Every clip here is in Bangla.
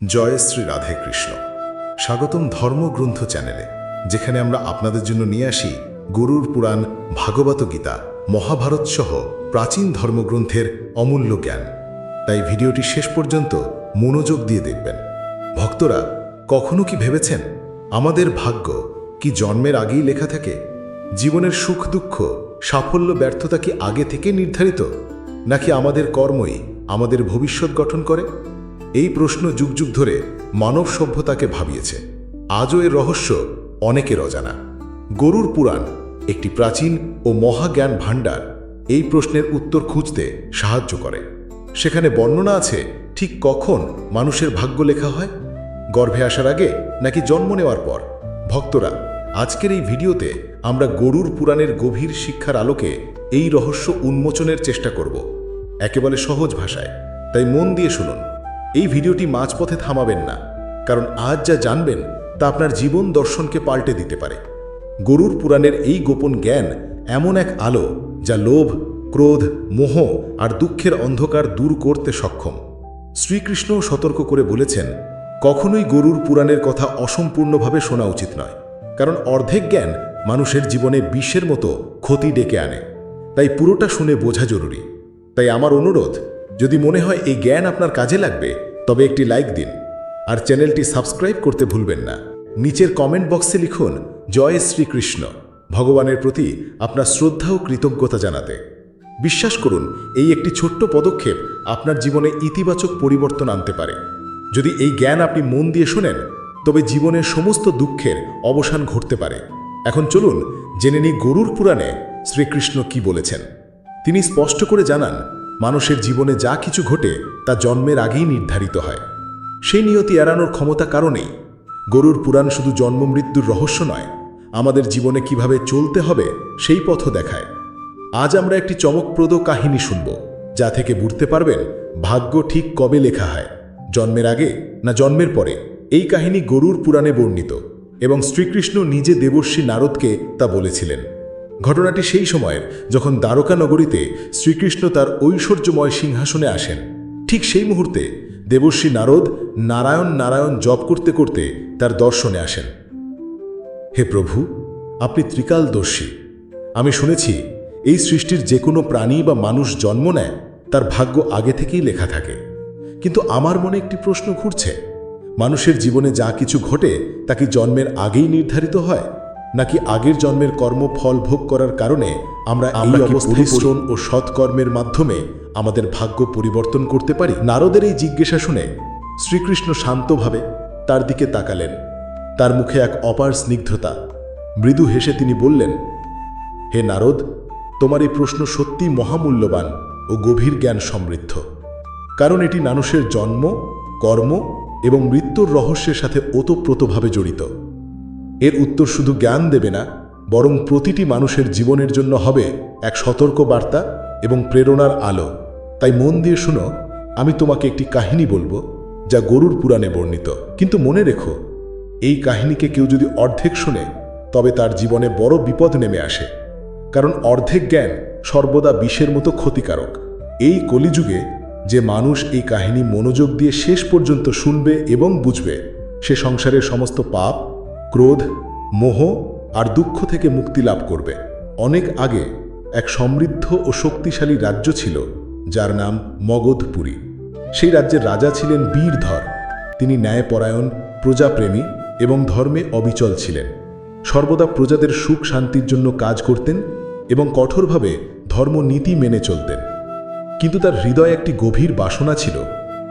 জয় শ্রী রাধে কৃষ্ণ। স্বাগতম ধর্মগ্রন্থ চ্যানেলে, যেখানে আমরা আপনাদের জন্য নিয়ে আসি গরুর পুরাণ, ভাগবত গীতা, মহাভারত সহ প্রাচীন ধর্মগ্রন্থের অমূল্য জ্ঞান। তাই ভিডিওটি শেষ পর্যন্ত মনোযোগ দিয়ে দেখবেন। ভক্তরা, কখনো কি ভেবেছেন? আমাদের ভাগ্য কি জন্মের আগেই লেখা থাকে? জীবনের সুখ দুঃখ, সাফল্য, ব্যর্থতা কি আগে থেকে নির্ধারিত? নাকি আমাদের কর্মই আমাদের ভবিষ্যৎ গঠন করে? এই প্রশ্ন যুগ যুগ ধরে মানব সভ্যতাকে ভাবিয়েছে। আজও এর রহস্য অনেকের অজানা। গরুর পুরাণ, একটি প্রাচীন ও মহাজ্ঞান ভাণ্ডার, এই প্রশ্নের উত্তর খুঁজতে সাহায্য করে। সেখানে বর্ণনা আছে, ঠিক কখন মানুষের ভাগ্য লেখা হয়? গর্ভে আসার আগে নাকি জন্ম নেওয়ার পর? ভক্তরা, আজকের এই ভিডিওতে আমরা গরুর পুরাণের গভীর শিক্ষার আলোকে এই রহস্য উন্মোচনের চেষ্টা করব। একেবারে সহজ ভাষায়, তাই মন দিয়ে শুনুন। এই ভিডিওটি মাঝপথে থামাবেন না, কারণ আজ যা জানবেন তা আপনার জীবন দর্শনকে পাল্টে দিতে পারে। গরুর পুরাণের এই গোপন জ্ঞান এমন এক আলো যা লোভ, ক্রোধ, মোহ আর দুঃখের অন্ধকার দূর করতে সক্ষম। শ্রীকৃষ্ণ সতর্ক করে বলেছেন, কখনোই গরুর পুরাণের কথা অসম্পূর্ণভাবে শোনা উচিত নয়, কারণ অর্ধেক জ্ঞান মানুষের জীবনে বিষের মতো ক্ষতি ডেকে আনে। তাই পুরোটা শুনে বোঝা জরুরি। তাই আমার অনুরোধ যদি মনে হয় এই জ্ঞান আপনার কাজে লাগবে, তবে একটি লাইক দিন আর চ্যানেলটি সাবস্ক্রাইব করতে ভুলবেন না। নিচের কমেন্ট বক্সে লিখুন, জয় শ্রীকৃষ্ণ। ভগবানের প্রতি আপনার শ্রদ্ধা ও কৃতজ্ঞতা জানাতে। বিশ্বাস করুন, এই একটি ছোট্ট পদক্ষেপ আপনার জীবনে ইতিবাচক পরিবর্তন আনতে পারে। যদি এই জ্ঞান আপনি মন দিয়ে শোনেন, তবে জীবনের সমস্ত দুঃখের অবসান ঘটতে পারে। এখন চলুন, জেনে নিই গরুর পুরাণে শ্রীকৃষ্ণ কি বলেছেন। তিনি স্পষ্ট করে জানান মানুষের জীবনে যা কিছু ঘটে তা জন্মের আগেই নির্ধারিত হয়। সেই নিয়তি এড়ানোর ক্ষমতা কারণেই। গরুর পুরাণ শুধু জন্ম মৃত্যুর রহস্য নয়, আমাদের জীবনে কীভাবে চলতে হবে সেই পথ দেখায়। আজ আমরা একটি চমকপ্রদ কাহিনী শুনব, যা থেকে বুঝতে পারবেন ভাগ্য ঠিক কবে লেখা হয়, জন্মের আগে না জন্মের পরে। এই কাহিনী গরুর পুরাণে বর্ণিত এবং শ্রীকৃষ্ণ নিজে দেবর্ষী নারদকে তা বলেছিলেন। ঘটনাটি সেই সময়ের, যখন দ্বারকা নগরীতে শ্রীকৃষ্ণ তার ঐশ্বর্যময় সিংহাসনে আসেন। ঠিক সেই মুহূর্তে দেবশ্রী নারদ নারায়ণ নারায়ণ জপ করতে করতে তার দর্শনে আসেন। হে প্রভু, আপনি ত্রিকালদর্শী। আমি শুনেছি, এই সৃষ্টির যে কোনো প্রাণী বা মানুষ জন্ম নেয়, তার ভাগ্য আগে থেকেই লেখা থাকে। কিন্তু আমার মনে একটি প্রশ্ন ঘুরছে। মানুষের জীবনে যা কিছু ঘটে, তা কি জন্মের আগেই নির্ধারিত হয়? নাকি আগের জন্মের কর্মফল ভোগ করার কারণে আমরা এই অবস্থায় পরিশ্রম ও সৎকর্মের মাধ্যমে আমাদের ভাগ্য পরিবর্তন করতে পারি? নারদের এই জিজ্ঞাসা শুনে শ্রীকৃষ্ণ শান্তভাবে তার দিকে তাকালেন। তার মুখে এক অপার স্নিগ্ধতা। মৃদু হেসে তিনি বললেন হে নারদ তোমার এই প্রশ্ন সত্যি মহামূল্যবান ও গভীর জ্ঞান সমৃদ্ধ। কারণ এটি মানুষের জন্ম কর্ম এবং মৃত্যুর রহস্যের সাথে ওতপ্রোতভাবে জড়িত। এর উত্তর শুধু জ্ঞান দেবে না, বরং প্রতিটি মানুষের জীবনের জন্য হবে এক সতর্ক বার্তা এবং প্রেরণার আলো। তাই মন দিয়ে শুনো, আমি তোমাকে একটি কাহিনী বলব, যা গরুর পুরাণে বর্ণিত। কিন্তু মনে রেখো, এই কাহিনীকে কেউ যদি অর্ধেক শুনে, তবে তার জীবনে বড় বিপদ নেমে আসে। কারণ অর্ধেক জ্ঞান সর্বদা বিষের মতো ক্ষতিকারক। এই কলিযুগে যে মানুষ এই কাহিনী মনোযোগ দিয়ে শেষ পর্যন্ত শুনবে এবং বুঝবে, সে সংসারের সমস্ত পাপ ক্রোধ, মোহ আর দুঃখ থেকে মুক্তি লাভ করবে। অনেক আগে এক সমৃদ্ধ ও শক্তিশালী রাজ্য ছিল, যার নাম মগধপুরী। সেই রাজ্যের রাজা ছিলেন বীরধর। তিনি ন্যায়পরায়ণ, প্রজাপ্রেমী এবং ধর্মে অবিচল ছিলেন। সর্বদা প্রজাদের সুখ শান্তির জন্য কাজ করতেন এবং কঠোরভাবে ধর্মনীতি মেনে চলতেন। কিন্তু তার হৃদয় একটি গভীর বাসনা ছিল,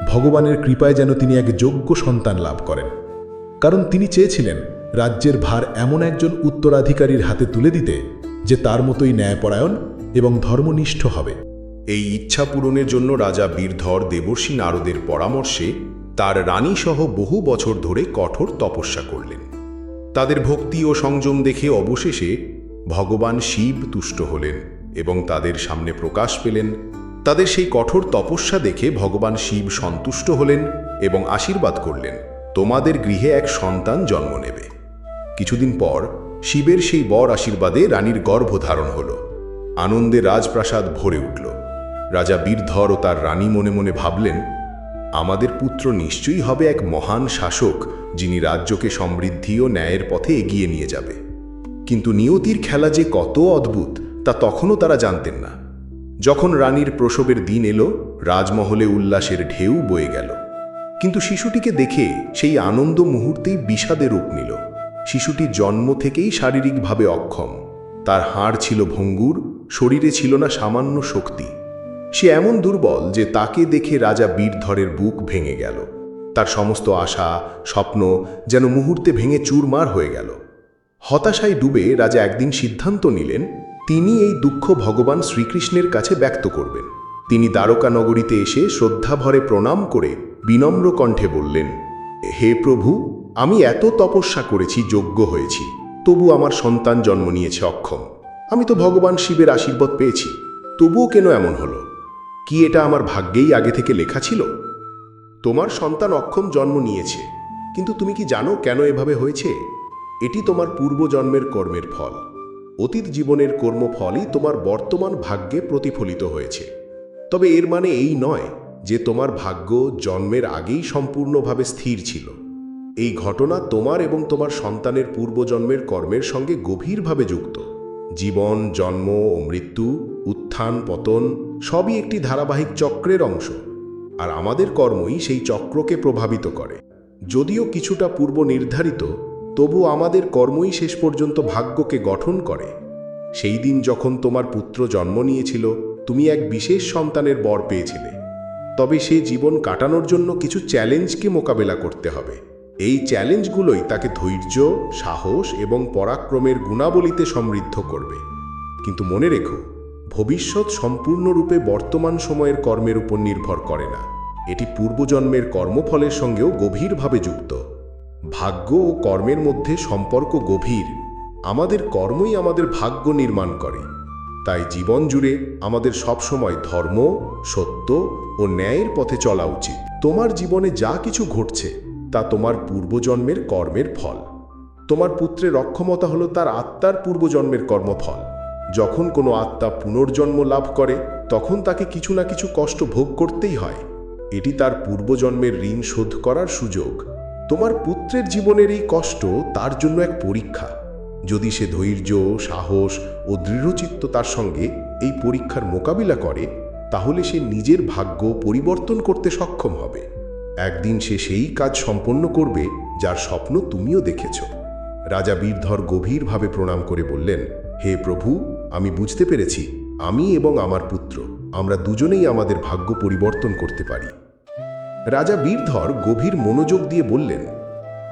ভগবানের কৃপায় যেন তিনি এক যোগ্য সন্তান লাভ করেন। কারণ তিনি চেয়েছিলেন রাজ্যের ভার এমন একজন উত্তরাধিকারীর হাতে তুলে দিতে যে তার মতোই ন্যায়পরায়ণ এবং ধর্মনিষ্ঠ হবে। এই ইচ্ছা পূরণের জন্য রাজা বীরধর দেবর্ষী নারদের পরামর্শে তার রানী সহ বহু বছর ধরে কঠোর তপস্যা করলেন। তাদের ভক্তি ও সংযম দেখে অবশেষে ভগবান শিব তুষ্ট হলেন এবং তাদের সামনে প্রকাশ পেলেন। তাদের সেই কঠোর তপস্যা দেখে ভগবান শিব সন্তুষ্ট হলেন এবং আশীর্বাদ করলেন, তোমাদের গৃহে এক সন্তান জন্ম নেবে। কিছুদিন পর শিবের সেই বর আশীর্বাদে রানীর গর্ভধারণ হল। আনন্দে রাজপ্রাসাদ ভরে উঠল। রাজা বীরধর ও তার রানী মনে মনে ভাবলেন, আমাদের পুত্র নিশ্চয়ই হবে এক মহান শাসক, যিনি রাজ্যকে সমৃদ্ধি ও ন্যায়ের পথে এগিয়ে নিয়ে যাবে। কিন্তু নিয়তির খেলা যে কত অদ্ভুত, তা তখনও তারা জানতেন না। যখন রানীর প্রসবের দিন এলো, রাজমহলে উল্লাসের ঢেউ বয়ে গেল। কিন্তু শিশুটিকে দেখে সেই আনন্দ মুহূর্তেই বিষাদে রূপ নিল। শিশুটির জন্ম থেকেই শারীরিকভাবে অক্ষম। তার হাড় ছিল ভঙ্গুর, শরীরে ছিল না সামান্য শক্তি। সে এমন দুর্বল যে তাকে দেখে রাজা বীরধরের বুক ভেঙে গেল। তার সমস্ত আশা, স্বপ্ন যেন মুহূর্তে ভেঙে চুরমার হয়ে গেল। হতাশায় ডুবে রাজা একদিন সিদ্ধান্ত নিলেন, তিনি এই দুঃখ ভগবান শ্রীকৃষ্ণের কাছে ব্যক্ত করবেন। তিনি দ্বারকা নগরীতে এসে শ্রদ্ধাভরে প্রণাম করে বিনম্র কণ্ঠে বললেন, হে প্রভু আমি এত তপস্যা করেছি, যোগ্য হয়েছি, তবু আমার সন্তান জন্ম নিয়েছে অক্ষম। আমি তো ভগবান শিবের আশীর্বাদ পেয়েছি, তবুও কেন এমন হলো? কি এটা আমার ভাগ্যেই আগে থেকে লেখা ছিল? তোমার সন্তান অক্ষম জন্ম নিয়েছে, কিন্তু তুমি কি জানো কেন এভাবে হয়েছে? এটি তোমার পূর্বজন্মের কর্মের ফল। অতীত জীবনের কর্মফলই তোমার বর্তমান ভাগ্যে প্রতিফলিত হয়েছে। তবে এর মানে এই নয় যে তোমার ভাগ্য জন্মের আগেই সম্পূর্ণভাবে স্থির ছিল। এই ঘটনা তোমার এবং তোমার সন্তানের পূর্বজন্মের কর্মের সঙ্গে গভীরভাবে যুক্ত। জীবন, জন্ম ও মৃত্যু, উত্থান, পতন সবই একটি ধারাবাহিক চক্রের অংশ। আর আমাদের কর্মই সেই চক্রকে প্রভাবিত করে। যদিও কিছুটা পূর্ব নির্ধারিত, তবু আমাদের কর্মই শেষ পর্যন্ত ভাগ্যকে গঠন করে। সেই দিন যখন তোমার পুত্র জন্ম নিয়েছিল, তুমি এক বিশেষ সন্তানের বর পেয়েছিলে। তবে সে জীবন কাটানোর জন্য কিছু চ্যালেঞ্জকে মোকাবেলা করতে হবে। এই চ্যালেঞ্জগুলোই তাকে ধৈর্য, সাহস এবং পরাক্রমের গুণাবলীতে সমৃদ্ধ করবে। কিন্তু মনে রেখো, ভবিষ্যৎ সম্পূর্ণরূপে বর্তমান সময়ের কর্মের উপর নির্ভর করে না। এটি পূর্বজন্মের কর্মফলের সঙ্গেও গভীরভাবে যুক্ত। ভাগ্য ও কর্মের মধ্যে সম্পর্ক গভীর। আমাদের কর্মই আমাদের ভাগ্য নির্মাণ করে। তাই জীবন জুড়ে আমাদের সবসময় ধর্ম, সত্য ও ন্যায়ের পথে চলা উচিত। তোমার জীবনে যা কিছু ঘটছে তা তোমার পূর্বজন্মের কর্মের ফল। তোমার পুত্রের অক্ষমতা হলো তার আত্মার পূর্বজন্মের কর্মফল। যখন কোনো আত্মা পুনর্জন্ম লাভ করে, তখন তাকে কিছু না কিছু কষ্ট ভোগ করতেই হয়। এটি তার পূর্বজন্মের ঋণ শোধ করার সুযোগ। তোমার পুত্রের জীবনের এই কষ্ট তার জন্য এক পরীক্ষা। যদি সে ধৈর্য, সাহস ও দৃঢ়চিত্ততার সঙ্গে এই পরীক্ষার মোকাবিলা করে, তাহলে সে নিজের ভাগ্য পরিবর্তন করতে সক্ষম হবে। একদিন সে সেই কাজ সম্পন্ন করবে যার স্বপ্ন তুমিও দেখেছ। রাজা বীরধর গভীরভাবে প্রণাম করে বললেন, হে প্রভু, আমি বুঝতে পেরেছি, আমি এবং আমার পুত্র, আমরা দুজনেই আমাদের ভাগ্য পরিবর্তন করতে পারি। রাজা বীরধর গভীর মনোযোগ দিয়ে বললেন,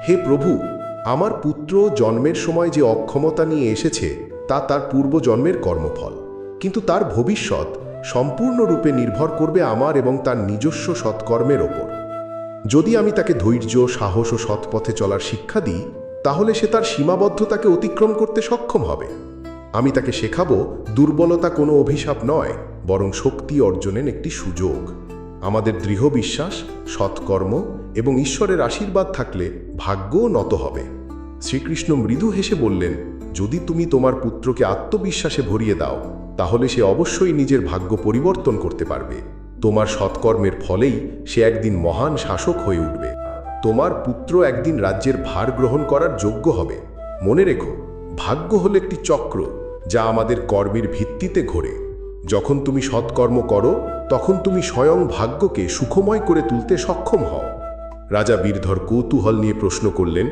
হে প্রভু, আমার পুত্র জন্মের সময় যে অক্ষমতা নিয়ে এসেছে, তা তার পূর্বজন্মের কর্মফল। কিন্তু তার ভবিষ্যৎ সম্পূর্ণরূপে নির্ভর করবে আমার এবং তার নিজস্ব সৎকর্মের ওপর। যদি আমি তাকে ধৈর্য, সাহস ও সৎপথে চলার শিক্ষা দিই, তাহলে সে তার সীমাবদ্ধতাকে অতিক্রম করতে সক্ষম হবে। আমি তাকে শেখাবো, দুর্বলতা কোনো অভিশাপ নয়, বরং শক্তি অর্জনের একটি সুযোগ। আমাদের দৃঢ় বিশ্বাস, সৎকর্ম এবং ঈশ্বরের আশীর্বাদ থাকলে ভাগ্যও নত হবে। শ্রীকৃষ্ণ মৃদু হেসে বললেন, যদি তুমি তোমার পুত্রকে আত্মবিশ্বাসে ভরিয়ে দাও, তাহলে সে অবশ্যই নিজের ভাগ্য পরিবর্তন করতে পারবে। তোমার সৎকর্মের ফলেই সে একদিন মহান শাসক হয়ে উঠবে। তোমার পুত্র একদিন রাজ্যের ভার গ্রহণ করার যোগ্য হবে। মনে রেখো, ভাগ্য হল একটি চক্র, যা আমাদের কর্মের ভিত্তিতে ঘোরে। যখন তুমি সৎকর্ম করো, তখন তুমি স্বয়ং ভাগ্যকে সুখময় করে তুলতে সক্ষম হও। রাজা বীরধর কৌতূহল নিয়ে প্রশ্ন করলেন,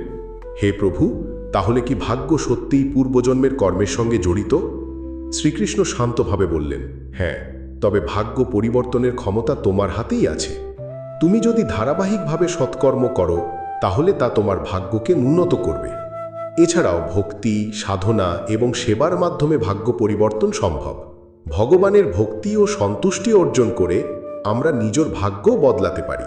হে প্রভু, তাহলে কি ভাগ্য সত্যিই পূর্বজন্মের কর্মের সঙ্গে জড়িত? শ্রীকৃষ্ণ শান্তভাবে বললেন হ্যাঁ। তবে ভাগ্য পরিবর্তনের ক্ষমতা তোমার হাতেই আছে। তুমি যদি ধারাবাহিকভাবে সৎকর্ম করো, তাহলে তা তোমার ভাগ্যকে উন্নত করবে। এছাড়াও ভক্তি, সাধনা এবং সেবার মাধ্যমে ভাগ্য পরিবর্তন সম্ভব। ভগবানের ভক্তি ও সন্তুষ্টি অর্জন করে আমরা নিজের ভাগ্য বদলাতে পারি।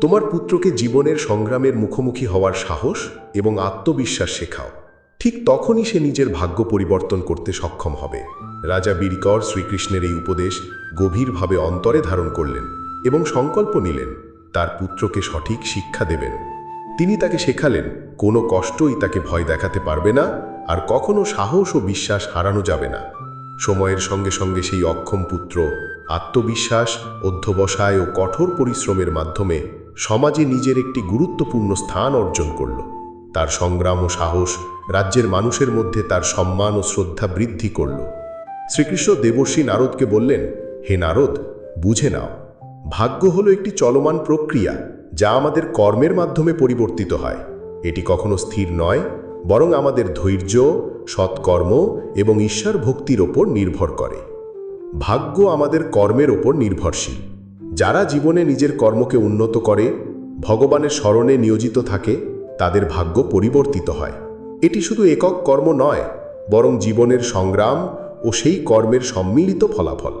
তোমার পুত্রকে জীবনের সংগ্রামের মুখোমুখি হওয়ার সাহস এবং আত্মবিশ্বাস শেখাও। ঠিক তখনই সে নিজের ভাগ্য পরিবর্তন করতে সক্ষম হবে। রাজা বীরকর শ্রীকৃষ্ণের এই উপদেশ গভীরভাবে অন্তরে ধারণ করলেন এবং সংকল্প নিলেন, তার পুত্রকে সঠিক শিক্ষা দেবেন। তিনি তাকে শেখালেন, কোনো কষ্টই তাকে ভয় দেখাতে পারবে না আর কখনো সাহস ও বিশ্বাস হারানো যাবে না। সময়ের সঙ্গে সঙ্গে সেই অক্ষম পুত্র আত্মবিশ্বাস, অধ্যবসায় ও কঠোর পরিশ্রমের মাধ্যমে সমাজে নিজের একটি গুরুত্বপূর্ণ স্থান অর্জন করল। তার সংগ্রাম ও সাহস রাজ্যের মানুষের মধ্যে তার সম্মান ও শ্রদ্ধা বৃদ্ধি করল। শ্রীকৃষ্ণ দেবর্ষী নারদকে বললেন, হে নারদ, বুঝে নাও, ভাগ্য হলো একটি চলমান প্রক্রিয়া যা আমাদের কর্মের মাধ্যমে পরিবর্তিত হয়। এটি কখনো স্থির নয়, বরং আমাদের ধৈর্য, সৎকর্ম এবং ঈশ্বর ভক্তির ওপর নির্ভর করে। ভাগ্য আমাদের কর্মের ওপর নির্ভরশীল। যারা জীবনে নিজের কর্মকে উন্নত করে, ভগবানের স্মরণে নিয়োজিত থাকে, তাদের ভাগ্য পরিবর্তিত হয়। এটি শুধু একক কর্ম নয়, বরং জীবনের সংগ্রাম ও সেই কর্মের সম্মিলিত ফলাফল।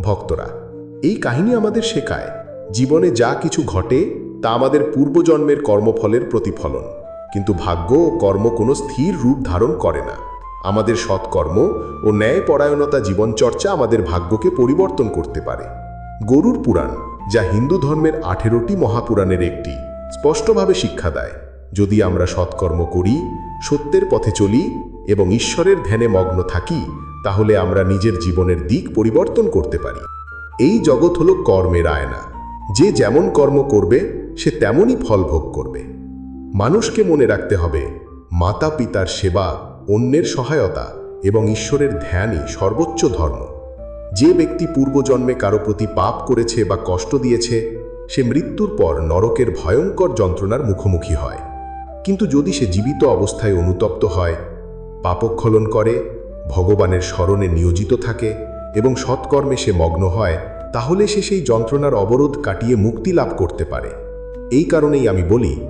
ভক্তরা, এই কাহিনী আমাদের শেখায়, জীবনে যা কিছু ঘটে তা আমাদের পূর্বজন্মের কর্মফলের প্রতিফলন। কিন্তু ভাগ্য ও কর্ম কোনো স্থির রূপ ধারণ করে না। আমাদের সৎকর্ম ও ন্যায়পরায়ণতা জীবনচর্চা আমাদের ভাগ্যকে পরিবর্তন করতে পারে। গরুর পুরাণ, যা হিন্দু ধর্মের আঠেরোটি মহাপুরাণের একটি, স্পষ্টভাবে শিক্ষা দেয়। যদি আমরা সৎকর্ম করি, সত্যের পথে চলি এবং ঈশ্বরের ধ্যানে মগ্ন থাকি, তাহলে আমরা নিজের জীবনের দিক পরিবর্তন করতে পারি। এই জগৎ হলো কর্মের আয়না। যে যেমন কর্ম করবে, সে তেমনই ফল ভোগ করবে। মানুষকে মনে রাখতে হবে মাতা পিতার সেবা অন্যের সহায়তা এবং ঈশ্বরের ধ্যানই সর্বোচ্চ ধর্ম। যে ব্যক্তি পূর্বজন্মে কারও প্রতি পাপ করেছে বা কষ্ট দিয়েছে, সে মৃত্যুর পর নরকের ভয়ঙ্কর যন্ত্রণার মুখোমুখি হয়। কিন্তু যদি সে জীবিত অবস্থায় অনুতপ্ত হয়, পাপক্ষলন করে, ভগবানের স্মরণে নিয়োজিত থাকে এবং সৎকর্মে সে মগ্ন হয়, তাহলে সে সেই যন্ত্রণার অবরোধ কাটিয়ে মুক্তি লাভ করতে পারে। এই কারণেই আমি বলি,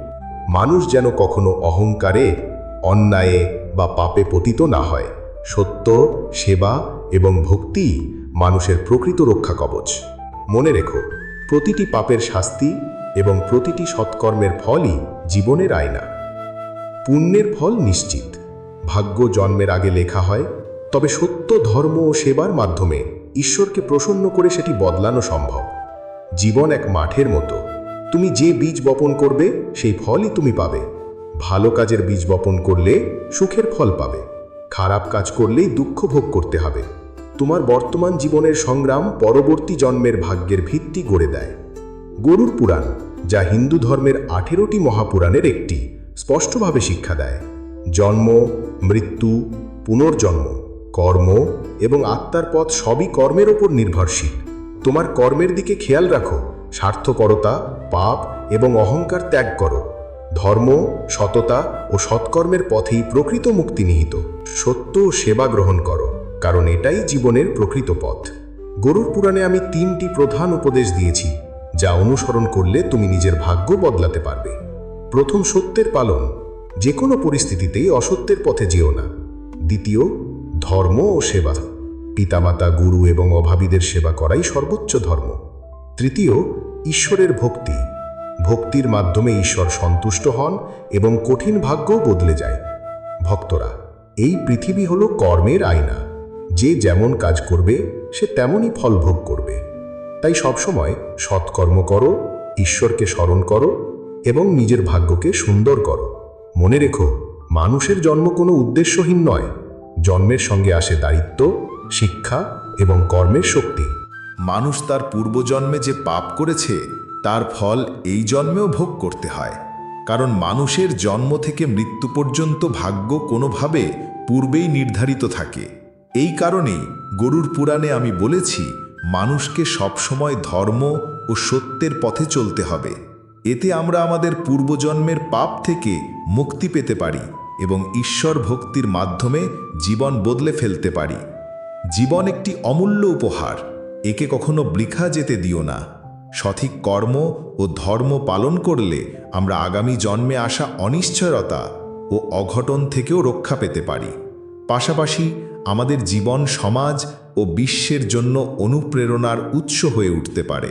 মানুষ যেন কখনো অহংকারে, অন্যায়ে বা পাপে পতিত না হয়। সত্য, সেবা এবং ভক্তি মানুষের প্রকৃত রক্ষা কবচ। মনে রেখো, প্রতিটি পাপের শাস্তি এবং প্রতিটি সৎকর্মের ফলই জীবনের আয়না। পুণ্যের ফল নিশ্চিত। ভাগ্য জন্মের আগে লেখা হয়, তবে সত্য, ধর্ম ও সেবার মাধ্যমে ঈশ্বরকে প্রসন্ন করে সেটি বদলানো সম্ভব। জীবন এক মাঠের মতো। তুমি যে বীজ বপন করবে, সেই ফলই তুমি পাবে। ভালো কাজের বীজ বপন করলে সুখের ফল পাবে। খারাপ কাজ করলেই দুঃখ ভোগ করতে হবে। তোমার বর্তমান জীবনের সংগ্রাম পরবর্তী জন্মের ভাগ্যের ভিত্তি গড়ে দেয়। গরুর পুরাণ, যা হিন্দু ধর্মের আঠেরোটি মহাপুরাণের একটি। স্পষ্টভাবে শিক্ষা দেয়। জন্ম, মৃত্যু, পুনর্জন্ম, কর্ম এবং আত্মার পথ সবই কর্মের ওপর নির্ভরশীল। তোমার কর্মের দিকে খেয়াল রাখো, স্বার্থপরতা, পাপ এবং অহংকার ত্যাগ করো। ধর্ম, সততা ও সৎকর্মের পথেই প্রকৃত মুক্তি নিহিত। সত্য ও সেবা গ্রহণ করো, কারণ এটাই জীবনের প্রকৃত পথ। গরুর পুরাণে আমি তিনটি প্রধান উপদেশ দিয়েছি, যা অনুসরণ করলে তুমি নিজের ভাগ্য বদলাতে পারবে। প্রথম সত্যের পালন যে কোনো পরিস্থিতিতেই অসত্যের পথে যেও না। দ্বিতীয়, ধর্ম ও সেবা। পিতামাতা, গুরু এবং অভাবীদের সেবা করাই সর্বোচ্চ ধর্ম। তৃতীয়, ঈশ্বরের ভক্তি। ভক্তির মাধ্যমে ঈশ্বর সন্তুষ্ট হন এবং কঠিন ভাগ্যও বদলে যায়। ভক্তরা, এই পৃথিবী হলো কর্মের আয়না। যে যেমন কাজ করবে, সে তেমনই ফল ভোগ করবে। তাই সবসময় সৎকর্ম করো, ঈশ্বরকে স্মরণ করো এবং নিজের ভাগ্যকে সুন্দর করো। মনে রেখো, মানুষের জন্ম কোনো উদ্দেশ্যহীন নয়। জন্মের সঙ্গে আসে দায়িত্ব, শিক্ষা এবং কর্মের শক্তি। মানুষ তার পূর্বজন্মে যে পাপ করেছে, তার ফল এই জন্মেও ভোগ করতে হয়। কারণ মানুষের জন্ম থেকে মৃত্যু পর্যন্ত ভাগ্য কোনোভাবে পূর্বেই নির্ধারিত থাকে। এই কারণেই গরুর পুরাণে আমি বলেছি, মানুষকে সবসময় ধর্ম ও সত্যের পথে চলতে হবে। এতে আমরা আমাদের পূর্বজন্মের পাপ থেকে মুক্তি পেতে পারি এবং ঈশ্বর ভক্তির মাধ্যমে জীবন বদলে ফেলতে পারি। জীবন একটি অমূল্য উপহার, একে কখনো বৃখা যেতে দিও না। সঠিক কর্ম ও ধর্ম পালন করলে আমরা আগামী জন্মে আসা অনিশ্চয়তা ও অঘটন থেকেও রক্ষা পেতে পারি। পাশাপাশি আমাদের জীবন সমাজ ও বিশ্বের জন্য অনুপ্রেরণার উৎস হয়ে উঠতে পারে।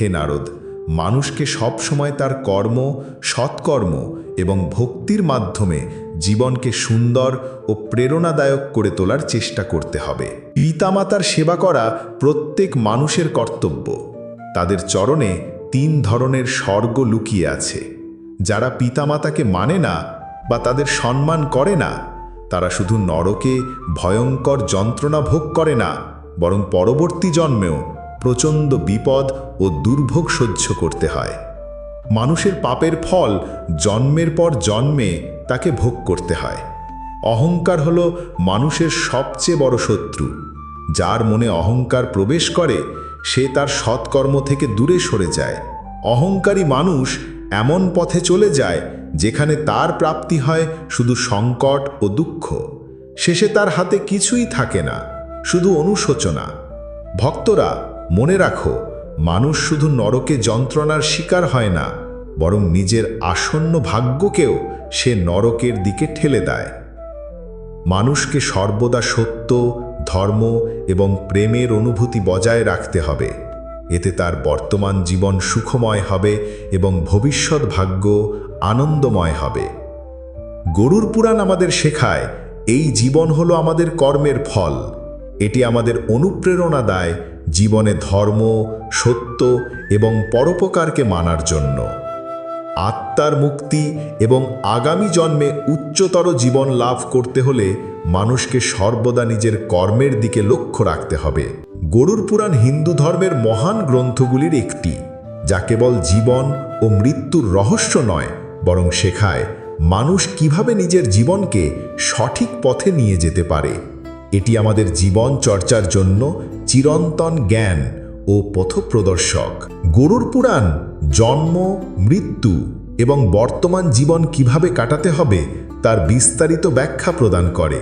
হে নারদ মানুষকে সব সময় তার কর্ম, সৎকর্ম এবং ভক্তির মাধ্যমে জীবনকে সুন্দর ও প্রেরণাদায়ক করে তোলার চেষ্টা করতে হবে। পিতামাতার সেবা করা প্রত্যেক মানুষের কর্তব্য। তাদের চরণে তিন ধরনের স্বর্গ লুকিয়ে আছে। যারা পিতামাতাকে মানে না বা তাদের সম্মান করে না, তারা শুধু নরকে ভয়ঙ্কর যন্ত্রণা ভোগ করে না, বরং পরবর্তী জন্মেও প্রচণ্ড বিপদ ও দুর্ভোগ সহ্য করতে হয়। মানুষের পাপের ফল জন্মের পর জন্মে তাকে ভোগ করতে হয়। অহংকার হল মানুষের সবচেয়ে বড় শত্রু। যার মনে অহংকার প্রবেশ করে, সে তার সৎকর্ম থেকে দূরে সরে যায়। অহংকারী মানুষ এমন পথে চলে যায়, যেখানে তার প্রাপ্তি হয় শুধু সংকট ও দুঃখ। শেষে তার হাতে কিছুই থাকে না, শুধু অনুশোচনা। ভক্তরা মনে রাখো, মানুষ শুধু নরকে যন্ত্রণার শিকার হয় না, বরং নিজের আসন্ন ভাগ্যকেও সে নরকের দিকে ঠেলে দেয়। মানুষকে সর্বদা সত্য, ধর্ম এবং প্রেমের অনুভূতি বজায় রাখতে হবে। এতে তার বর্তমান জীবন সুখময় হবে এবং ভবিষ্যৎ ভাগ্য আনন্দময় হবে। গরুর পুরাণ আমাদের শেখায়, এই জীবন হলো আমাদের কর্মের ফল। এটি আমাদের অনুপ্রেরণা দেয় জীবনে ধর্ম, সত্য এবং পরোপকারকে মানার জন্য। আত্মার মুক্তি এবং আগামী জন্মে উচ্চতর জীবন লাভ করতে হলে মানুষকে সর্বদা নিজের কর্মের দিকে লক্ষ্য রাখতে হবে। গরুর পুরাণ হিন্দু ধর্মের মহান গ্রন্থগুলির একটি, যা কেবল জীবন ও মৃত্যুর রহস্য নয়, বরং শেখায় মানুষ কীভাবে নিজের জীবনকে সঠিক পথে নিয়ে যেতে পারে। এটি আমাদের জীবন চর্চার জন্য চিরন্তন জ্ঞান ও পথপ্রদর্শক। গরুর পুরাণ, জন্ম, মৃত্যু এবং বর্তমান জীবন কীভাবে কাটাতে হবে তার বিস্তারিত ব্যাখ্যা প্রদান করে।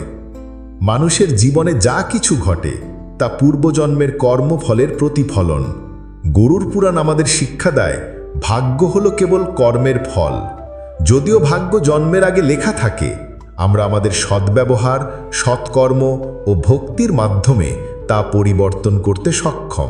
মানুষের জীবনে যা কিছু ঘটে, তা পূর্বজন্মের কর্মফলের প্রতিফলন। গরুর পুরাণ আমাদের শিক্ষা দেয়, ভাগ্য হলো কেবল কর্মের ফল। যদিও ভাগ্য জন্মের আগে লেখা থাকে আমরা আমাদের সদ্ব্যবহার, সৎকর্ম ও ভক্তির মাধ্যমে তা পরিবর্তন করতে সক্ষম।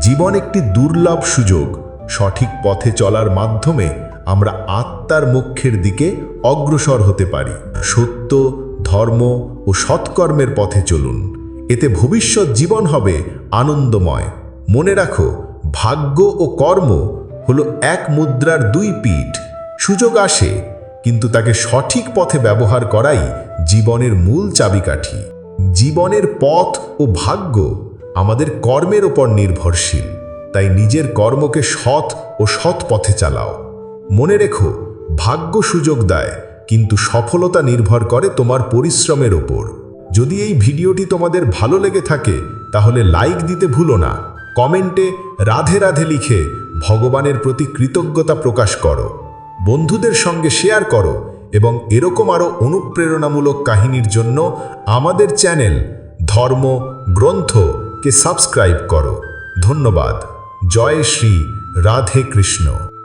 জীবন একটি দুর্লভ সুযোগ, সঠিক পথে চলার মাধ্যমে আমরা আত্মার মুখ্যের দিকে অগ্রসর হতে পারি। সত্য, ধর্ম ও সৎকর্মের পথে চলুন। এতে ভবিষ্যৎ জীবন হবে আনন্দময়। মনে রাখো, ভাগ্য ও কর্ম হলো এক মুদ্রার দুই পিঠ। সুযোগ আসে কিন্তু তাকে সঠিক পথে ব্যবহার করাই জীবনের মূল চাবিকাঠি। জীবনের পথ ও ভাগ্য আমাদের কর্মের ওপর নির্ভরশীল। তাই নিজের কর্মকে সৎ ও সৎ পথে চালাও। মনে রেখো, ভাগ্য সুযোগ দেয়, কিন্তু সফলতা নির্ভর করে তোমার পরিশ্রমের ওপর যদি এই ভিডিওটি তোমাদের ভালো লেগে থাকে, তাহলে লাইক দিতে ভুলো না। কমেন্টে রাধে রাধে লিখে ভগবানের প্রতি কৃতজ্ঞতা প্রকাশ করো। বন্ধুদের সঙ্গে শেয়ার করো এবং এরকম আরও অনুপ্রেরণামূলক কাহিনীর জন্য আমাদের চ্যানেল ধর্ম গ্রন্থকে সাবস্ক্রাইব করো। ধন্যবাদ। জয় শ্রী রাধে কৃষ্ণ।